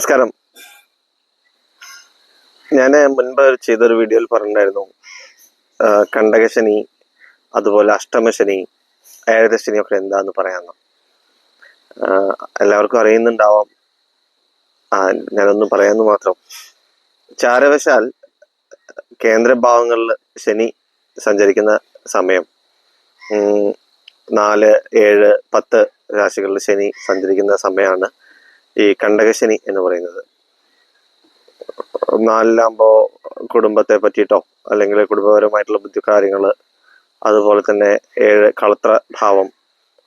നമസ്കാരം. ഞാൻ മുൻപ് ചെയ്തൊരു വീഡിയോയിൽ പറഞ്ഞിട്ടുണ്ടായിരുന്നു. കണ്ടകശനി അതുപോലെ അഷ്ടമശനി ഏഴരശനി ഒക്കെ എന്താന്ന് പറയാമെന്ന് എല്ലാവർക്കും അറിയുന്നുണ്ടാവാം. ഞാനൊന്ന് പറയാമെന്ന് മാത്രം. ചാരവശാൽ കേന്ദ്രഭാവങ്ങളിൽ ശനി സഞ്ചരിക്കുന്ന സമയം നാല് ഏഴ് പത്ത് രാശികളിൽ ശനി സഞ്ചരിക്കുന്ന സമയമാണ്. ഈ കണ്ടകശനി എന്ന് പറയുന്നത്. നാലിലാകുമ്പോ കുടുംബത്തെ പറ്റിയിട്ടോ അല്ലെങ്കിൽ കുടുംബപരമായിട്ടുള്ള ബുദ്ധി കാര്യങ്ങൾ അതുപോലെ തന്നെ ഏഴ് കളത്ര ഭാവം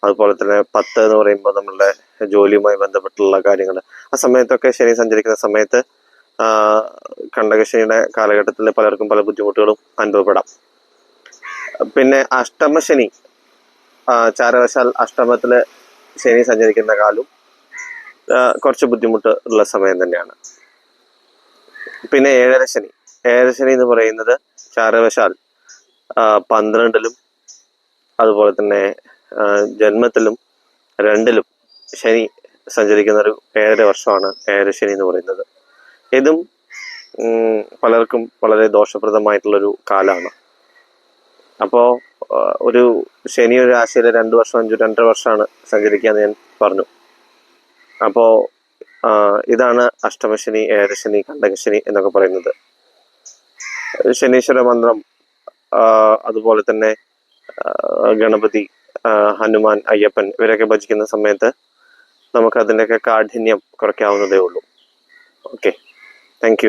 അതുപോലെ തന്നെ പത്ത് എന്ന് പറയുമ്പോൾ നമ്മളുടെ ജോലിയുമായി ബന്ധപ്പെട്ടുള്ള കാര്യങ്ങൾ ആ സമയത്തൊക്കെ ശനി സഞ്ചരിക്കുന്ന സമയത്ത് കണ്ടകശനിയുടെ കാലഘട്ടത്തിൽ പലർക്കും പല ബുദ്ധിമുട്ടുകളും അനുഭവപ്പെടാം. പിന്നെ അഷ്ടമശനി ചാരവശാൽ അഷ്ടമത്തിൽ ശനി സഞ്ചരിക്കുന്ന കാലം ആ, കുറച്ച് ബുദ്ധിമുട്ട് ഉള്ള സമയം തന്നെയാണ്. പിന്നെ ഏഴര ശനി. ശനി എന്ന് പറയുന്നത് ചാരവശാൽ പന്ത്രണ്ടിലും അതുപോലെ തന്നെ ജന്മത്തിലും രണ്ടിലും ശനി സഞ്ചരിക്കുന്ന ഒരു ഏഴര വർഷമാണ് ഏഴര ശനി എന്ന് പറയുന്നത്. ഇതും പലർക്കും വളരെ ദോഷപ്രദമായിട്ടുള്ളൊരു കാലമാണ്. അപ്പോൾ ഒരു ശനി ഒരു രാശിയിൽ രണ്ട് വർഷം അഞ്ചു രണ്ടര വർഷമാണ് സഞ്ചരിക്കുക എന്ന് ഞാൻ പറഞ്ഞു. അപ്പോൾ ഇതാണ് അഷ്ടമശനി ഏഴരശനി കണ്ടകശനി എന്നൊക്കെ പറയുന്നത്. ശനീശ്വര മന്ത്രം അതുപോലെ തന്നെ ഗണപതി ഹനുമാൻ അയ്യപ്പൻ ഇവരൊക്കെ ഭജിക്കുന്ന സമയത്ത് നമുക്ക് അതിന്റെയൊക്കെ കാഠിന്യം കുറയ്ക്കാവുന്നതേ ഉള്ളൂ. ഓക്കെ. താങ്ക്